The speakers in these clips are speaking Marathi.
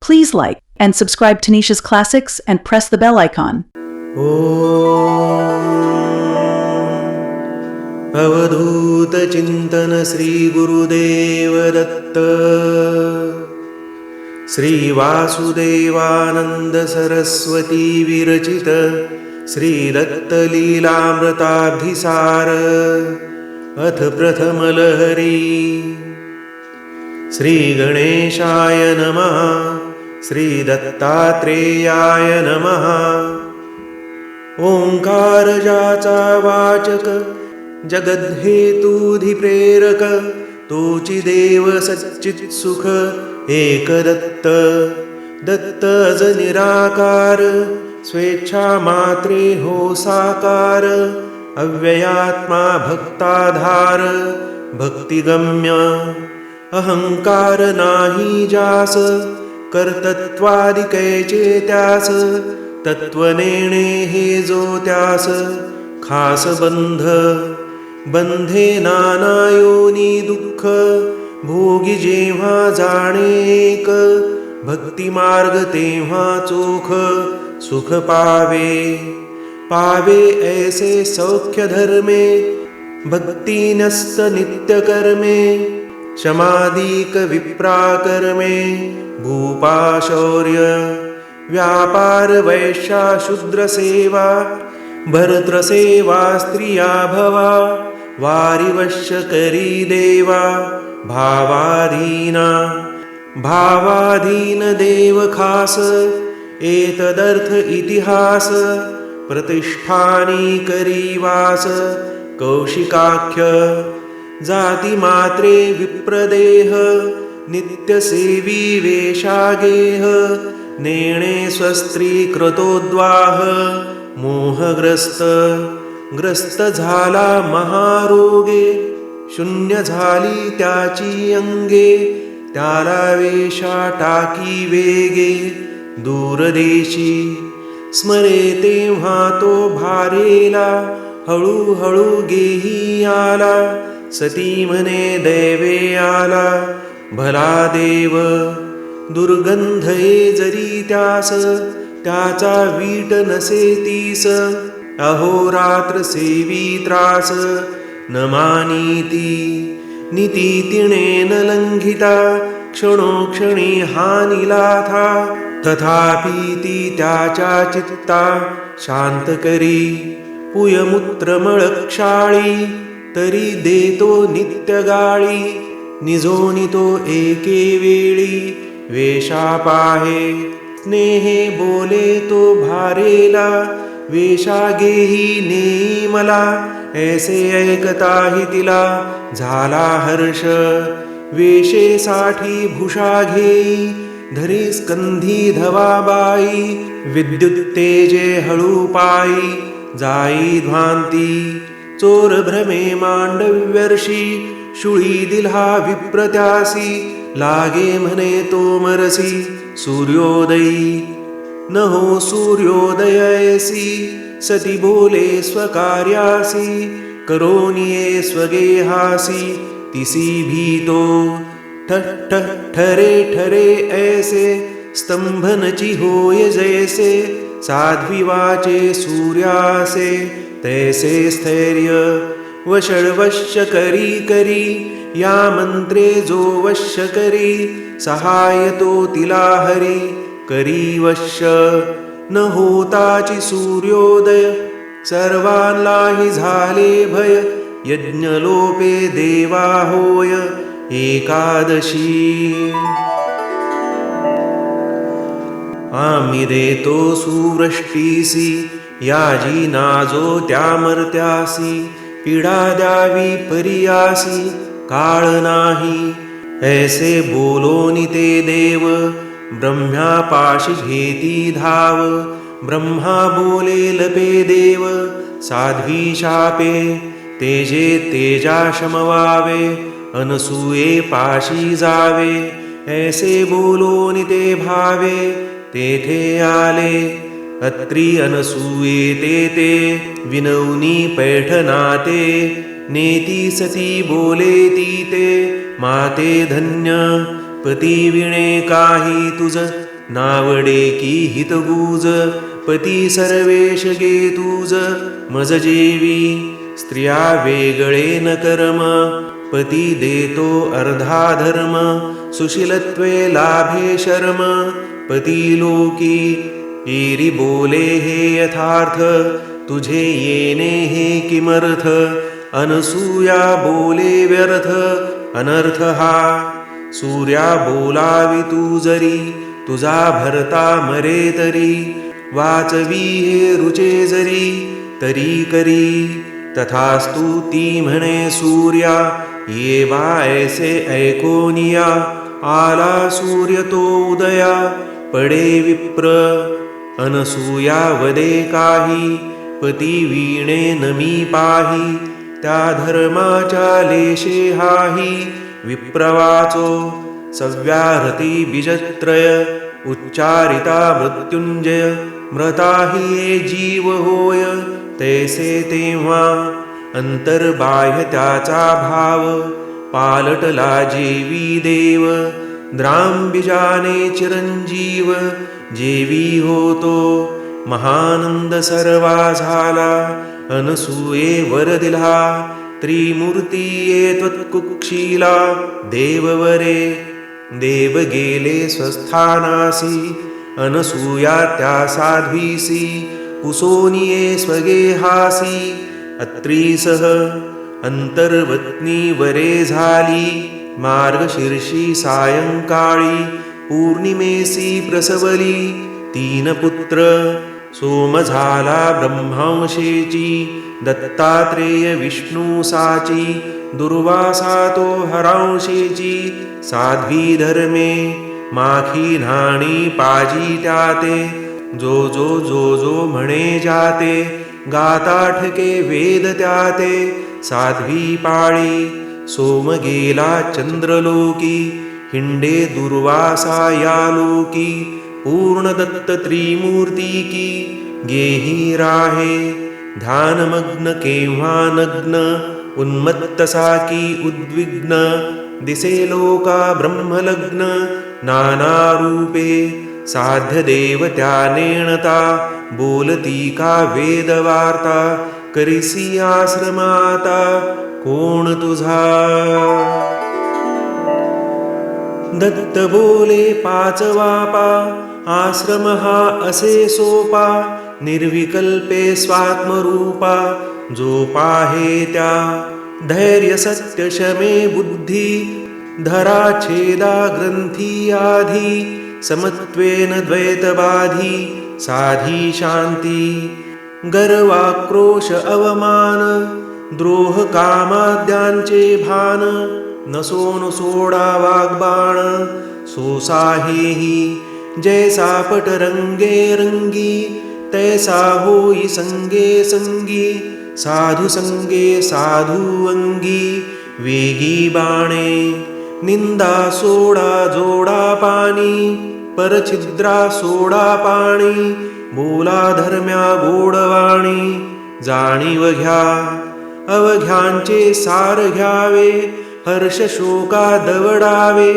Please like and subscribe to Nisha's Classics and press the bell icon. Avadhoot चिंतन श्री गुरुदेव दत्त श्री श्री गणेशाय नमः श्री दत्तात्रेयाय नमः। ओङ्कारजाचा वाचक जगद्हेतुधिप्रेरक तोची देव सच्चित सुख एक दत्त दत्त ज निराकार स्वेच्छा मात्रे हो साकार अव्ययात्मा भक्ताधार भक्तिगम्य। अहंकार नाही जास कर्तत्वादिकैचे त्यास तत्वनेणे हे जो त्यास खास बंध बंधे नाना योनी दुःख भोगी जेव्हा जाणे एक भक्तिमार्ग तेव्हा चोख सुख पावे. पावे ऐसे सौख्य धर्मे भक्ती कर्मे नित्य भूपाशौर्य विप्राकर्मे भूपा व्यापार वैश्या शूद्र सेवा स्त्रिया भवा वारिवश्य करी देवा भावाधीना भावाधीन देव खास एतदर्थ इतिहास प्रतिष्ठानीकरीवास कौशिकाख्य जाती मात्रे विप्रदेह नित्यसेवी वेशागेह नेणे स्वस्त्री कृतोद्वाह मोहग्रस्त ग्रस्त झाला महारोगे शून्य झाली त्याची अंगे त्याला वेशा टाकी वेगे दूरदेशी स्मरे तेव्हा तो भारेला हळूहळू गेही आला सती म्हणे दैवे आला भला देव दुर्गंध जरी त्यास त्याचा वीट नसे तीस अहोरात्र सेवी त्रास न मानीती निती तिणे न लंघिता क्षणोक्षणी हानिला था तथापि ती त्याच्या चित्ता शांत करी पुयमूत्र मळक्षाळी तरी देतो नित्य गाळी निजोनी तो एके वेळी. वेशा पाहे स्नेहे बोले तो भारेला वेशा गेही नेई मला ऐसे ऐकताही तिला झाला हर्ष. वेशेसाठी भूषा घेई धरी स्कंधी धवाबाई विद्युत तेजे हळू पायी जाई ध्वांती. चोर भ्रमे मांडव्यर्षी शुळी दिल्हा विप्रत्यासी, लागे म्हणे तो मरसी, सूर्योदयी। न हो सूर्योदयसी सती बोले स्वकार्यासी, करोनिये स्वगेहासी तिसी भीतो। ठठ, ठरे ठरे ऐसे, स्तंभनची होय जैसे, साध्वी वाचे सूर्यासे। तैसे स्थैर्य वशळवश्य करी करी या मंत्रे जो वश्य करी सहाय तो तिला हरी करी वश्य न होताची सूर्योदय सर्वांनाही झाले भय यज्ञलोपे देवा होय एकादशी। आम्ही देतो सुवृष्टीसी याजी नाजो त्या मर्त्यासी पीडा द्यावी परियासी काळ नाही. ऐसे बोलोनी ते देव ब्रह्म्या पाशी घेती धाव ब्रह्मा बोले लपे देव साध्वी शापे तेजे तेजा शमवावे अनसूये पाशी जावे. ऐसे बोलोनी ते भावे तेथे आले. अत्री अनसूये ते ते विनवनी पैठनाते नेती सती बोलेती ते माते धन्य पती विणे काही तुझ नावडे की हितगूज पती सर्वेश गे तुझ मज जेवी स्त्रिया वेगळे न कर्म पती देतो अर्धा धर्म सुशीलत्वे लाभे शर्म पती लोकी एरी बोले हे यथार्थ तुझे येणे हे किमर्थ अनसूया बोले व्यर्थ अनर्थ हा. सूर्या बोलावी तू जरी तुझा भरता मरे तरी वाचवी हे रुचे जरी तरी करी. तथास्तु ती म्हणे सूर्या ये वा ऐसे ऐकोनिया आला सूर्य तो उदया पडे विप्र. अनसूया वदे काही पती वीणे नमी पाही त्या धर्माच्या लेशे हाही विप्रवाचो सव्याहती बीजत्रय उच्चारिता मृत्युंजय मृता हि ये जीव होय तैसे तेव्हा अंतर्बाह्य त्याचा भाव पालटला जेवी देव द्रांबिजाने चिरंजीव जेवी होतो महानंद सर्वा झाला अनसूये वर दिला त्रिमूर्तीये त्वत्कुक्षीला देववरे देव गेले स्वस्थानासी अनसूया त्या साध्वीसी कुसोनिये स्वगेहासी अत्रीसह अंतर्वत्नी वरे झाली मार्गशीर्षी सायंकाळी पौर्णिमेसी प्रसवली तीन पुत्र सोम झाला ब्रह्मांशेची दत्तात्रेय विष्णू साची दुर्वासा तो हरांशेची साध्वी धर्मे माखी न्हाणी पाजी त्याते जो जो जो जो म्हणे जाते गाताठके वेद त्याते साध्वी पाळी सोम गेला चंद्रलोकी हिंडे दुर्वासा या लोकी पूर्ण दत्त त्रिमूर्ती की गेही राहे ध्यानमग्न केव्हा नग्न उन्मत्तसा की उद्विग्न दिसे लोका ब्रह्मलग्न नाना रूपे साध्य देव त्या नेणता बोलती का वेदवार्ता करिसी आश्रमाता कोण तुझा दत्त बोले पाच आश्रम हा असे सोपा निर्विकल्पे स्वात्मरूपा जो पाहे त्या धैर्य सत्य शमे बुद्धी धरा छेदा ग्रंथी आधी समत्वेन द्वैतबाधी साधी शांती गर्वाक्रोश अवमान द्रोह कामाद्यांचे भान नसोन सोडा वाग्बाण सोसाहेही जैसा पट रंगे रंगी तैसा होई संगे संगी साधु संगे साधु अंगी वेगी बाणे निंदा सोडा जोडा पाणी परछिद्रा सोडा पाणी बोला धर्म्या गोडवाणी जाणीव घ्या अवघ्यांचे सार घ्यावे हर्ष शोका दवडावे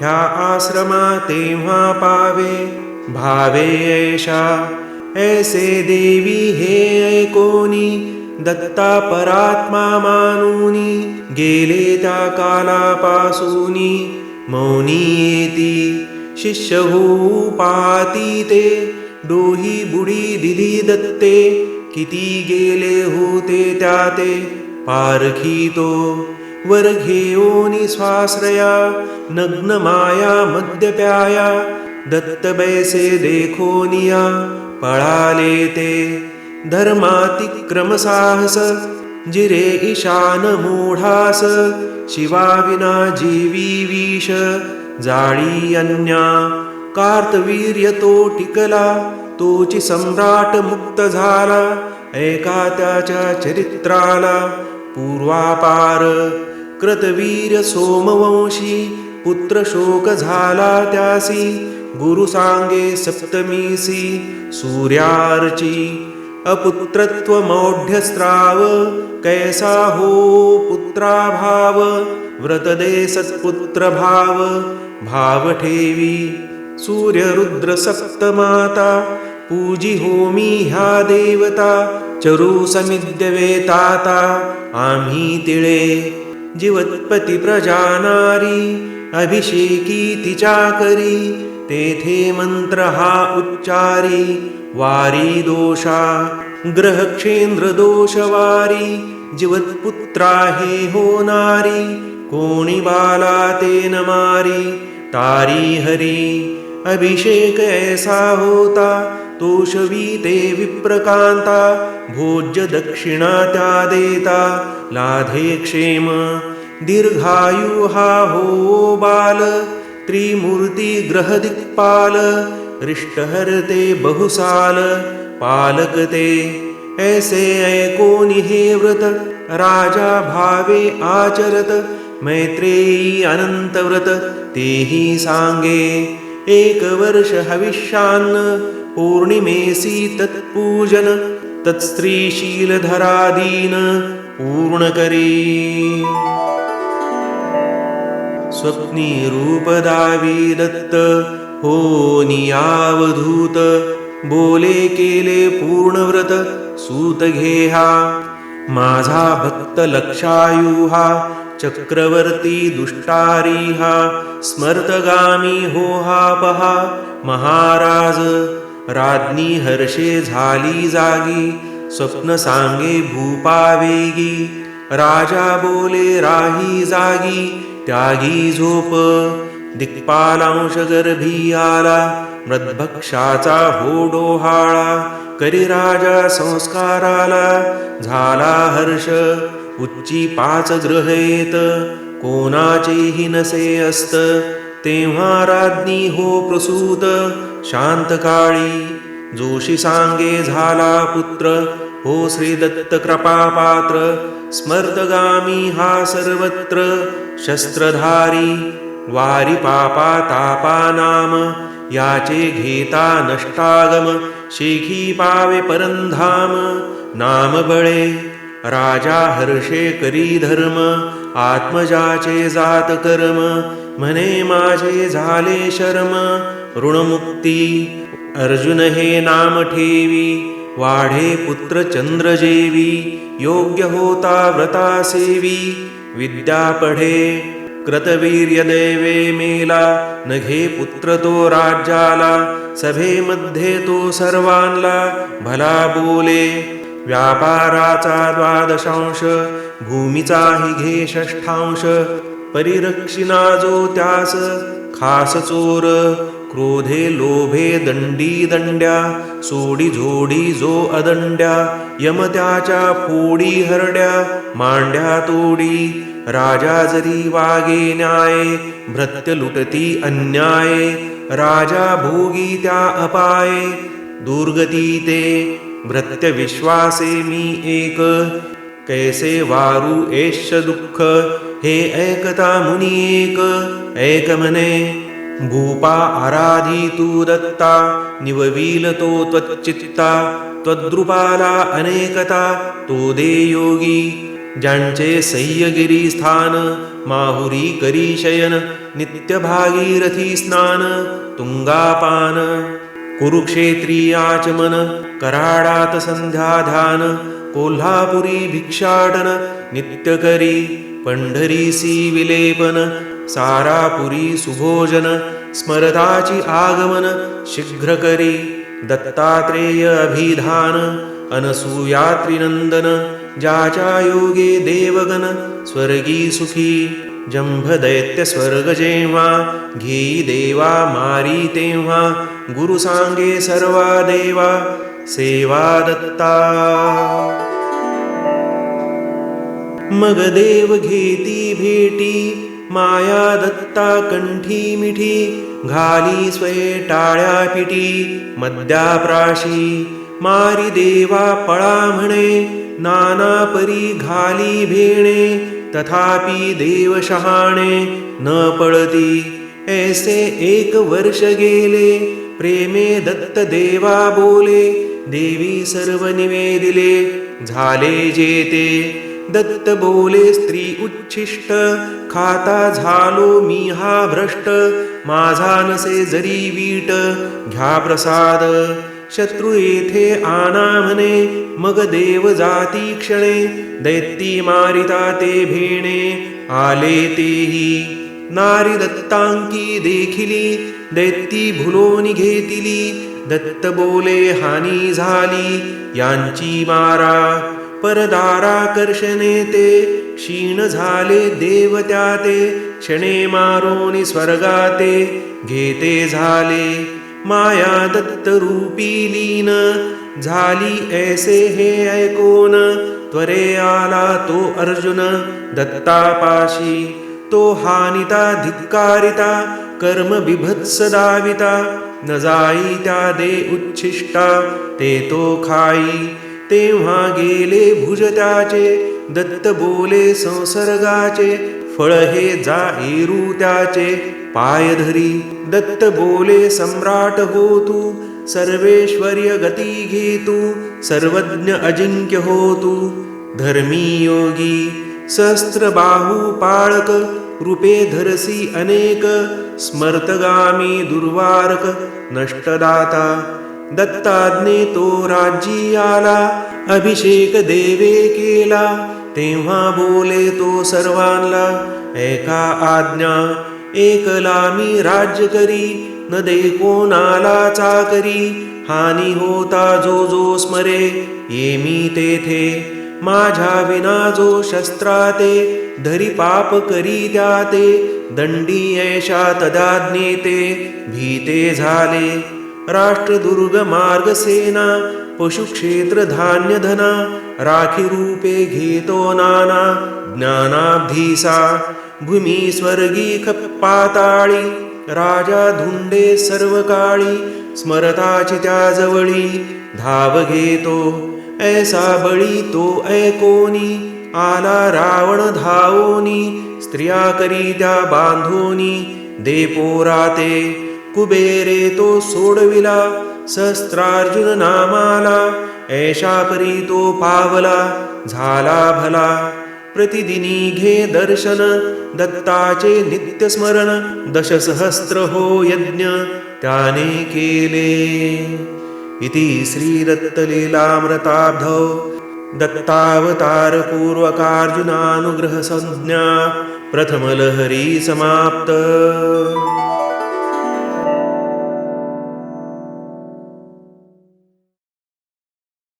ह्या आश्रमा तेव्हा पावे. भावे ऐशा ऐसे देवी हे ऐकोनी दत्ता परात्मा मानुनी गेले त्या कालापासूनी. मौनी येती शिष्य होऊ पाती ते डोही बुडी दिली दत्ते. किती गेले होते त्या ते पारखी तो. वर घेऊनी स्वाश्रया नग्न माया मद्यप्याया दत्त बैसे देखोनिया पळाले ते। धर्मातिक्रम साहस जिरे ईशान मूढास शिवाविना जीवी विष जाळी अन्या। कार्तवीर्य तो टिकला तोची सम्राट मुक्त झाला ऐका त्याच्या चरित्राला पूर्वापार। कृतवीर सोमवंशी पुत्र शोक झाला त्यासी गुरु सांगे सप्तमीसी सूर्यार्ची अपुत्रत्व मौढ्यस्त्राव कैसा हो पुत्राभाव व्रतदे व्रत दे सत्पुत्र भाव भाव ठेवी सूर्य रुद्र सप्त माता पूजी होमी ह्या देवता चरू समिद्य वेताता आम्ही तिळे. जीवत्पती प्रजानारी अभिषेकी तिच्या करी तेथे मंत्र हा उच्चारी वारी दोषा ग्रह क्षेंद्र दोष वारी जीवत्पुत्रा हे होणारी कोणी बाला तेन मारी तारी हरी अभिषेक ऐसा होता तोषवी ते विप्रकांता भोज्य दक्षिणा त्या देता। लाधे क्षेम दीर्घायु हा हो बाल त्रिमूर्ती ग्रह दिक्पाल। बहुसाल पालकते ऐसे ऐकोनी हे व्रत राजा भावे आचरत। मैत्रेयी अनंत व्रत तेही सांगे। एक वर्ष हविष्यान्न पूर्णिमेसि तत्पूजन तत्स्त्रीशीलधरादीन पूर्णकरी। स्वप्नीरूपदाविदत्त हो नियावधूत बोले केले पूर्णव्रत सूतघेहा। माझा भक्तलक्षायुहा चक्रवर्ती दुष्टारीहा स्मर्तगामी होहापहा महाराज। राज्ञी हर्षे झाली जागी स्वप्न सांगे भूपावेगी. राजा बोले राही जागी त्यागी झोप. दिक्पालांश गर्भी आला मृद्भक्षाचा हो डोहाळा. करी राजा संस्काराला झाला हर्ष उच्ची पाच ग्रहेत. कोणाचेही नसे असत तेव्हा राज्ञी हो प्रसूत. शांत काळी जोशी सांगे झाला पुत्र हो श्री दत्त कृपा पात्र स्मर्तगामी हा सर्वत्र शस्त्रधारी वारी पापा तापा नाम याचे घेता नष्टागम शेखी पावे परंधाम नाम बळे राजा हर्षे करी धर्म आत्मजाचे जात कर्म म्हणे माझे झाले शर्म ऋणमुक्ती। अर्जुन हे नाम ठेवी वाढे पुत्र चंद्रजेवी योग्य होता व्रता सेवी। विद्या पढे कृतवीर्य दैवे मेला नघे पुत्र तो राज्याला सभेमध्ये तो सर्वांला भला बोले। व्यापाराचा द्वादशांश भूमीचाही घे षष्ठांश परिरक्षिणा जो त्यास खास चोर क्रोधे लोभे दंडी दंड्या सोडी झोडी जो अदंड्या यम त्याच्या फोडी हरड्या मांड्या तोडी राजा जरी वागे न्याय भृत्य लुटती अन्याय राजा भोगी त्या अपाये दुर्गती ते भृत्य विश्वासे मी एक कैसे वारू एष दुःख हे ऐकता मुनी एक ऐक मने भूपा आराधि दत्ता निवीलतो त्वच्चित्ता त्वद्रुपाला अनेकता तोदे योगी। जाञ्चे सह्यगिरिस्थान माहुरी करीशयन नित्यभागीरथी स्नान तुङ्गापान कुरुक्षेत्रीयाचमन कराडात सन्ध्याधान कोल्हापुरी भिक्षाटन नित्यकरी पण्ढरी सिविलेपन सारापुरी सुभोजन स्मरताची आगमन शीघ्रकरी दत्तात्रेय अभिधान अनसूयात्रिनंदन ज्याच्या योगे देवगण स्वर्गी सुखी जंभ दैत्य स्वर्ग जेव्हा घेई देवा मारी तेव्हा गुरु सांगे सर्वा देवा सेवा दत्ता. मग देव घेती भेटी माया दत्ता कंठी मिठी घाली स्वये टाळ्या पिटी मद्याप्राशी मारी देवा पळा म्हणे नाना परी घाली भेणे तथापि देव शहाणे न पळती. ऐसे एक वर्ष गेले प्रेमे दत्त देवा बोले देवी सर्व निवेदिले झाले जेते. दत्त बोले स्त्री उच्छिष्ट खाता झालो मी हा भ्रष्ट माझा नसे जरी वीट घ्या प्रसाद. शत्रू येथे आना म्हणे मग देव जाती क्षणे दैत्ती मारिता ते भेणे आले तेही. नारी दत्तांकी देखिली दैत्ती भुलोनी घेतिली दत्त बोले हानी झाली यांची मारा परदाराकर्षणे ते क्षीण झाले देव त्या ते क्षणे मारोनी स्वर्गाते घेते झाले माया दत्त रूपी लीन झाली ऐसे हे ऐकोन त्वरे आला तो अर्जुन दत्तापाशी तो हानिता धिक्कारिता कर्म बिभत्स दाविता न जाई त्या दे उच्छिष्टा ते तो खाई तेव्हा गेले भुजताचे दत्त बोले संसर्गाचे फळ हे जाईरू त्याचे. पायधरी दत्त बोले सम्राट हो तू सर्वेश्वर्य गती घे सर्वज्ञ अजिंक्य हो तू. धर्मी योगी सहस्त्र बाहू पाळक रूपे धरसी अनेक स्मर्तगामी दुर्वारक नष्टदाता दत्ताज्ञे तो राज्यी आला अभिषेक देवे केला. तेव्हा बोले तो सर्वांना एका आज्ञा एकला मी राज्य करी न दे कोणाला चाकरी. हानी होता जो जो स्मरे ये मी तेथे. माझ्या विना जो शस्त्राते धरी पाप करी त्याते. दंडी ऐशा तदाज्ञेते भीते झाले. राष्ट्रदुर्ग मार्ग सेना पशुक्षेत्र धान्य धना राखी रूपे घेतो नाना ज्ञानाब्धीसा भूमी स्वर्गी पाताळी राजा धुंडे सर्व काळी स्मरताची त्याजवळी धाव घेतो ऐसा बळी तो ऐकोनी आला रावण धावोनी स्त्रिया करी त्या बांधोनी दे पोराते कुबेरे तो सोडविला सहस्त्रार्जुन नामाला ऐशा परी तो पावला झाला भला. प्रतिदिनी घे दर्शन दत्ताचे नित्य स्मरण दशसहस्र हो यज्ञ त्याने केले. इति श्रीदत्तलीलामृताब्धौ दत्तावतारपूर्वकार्जुनानुग्रहसंज्ञा प्रथमलहरी समाप्त.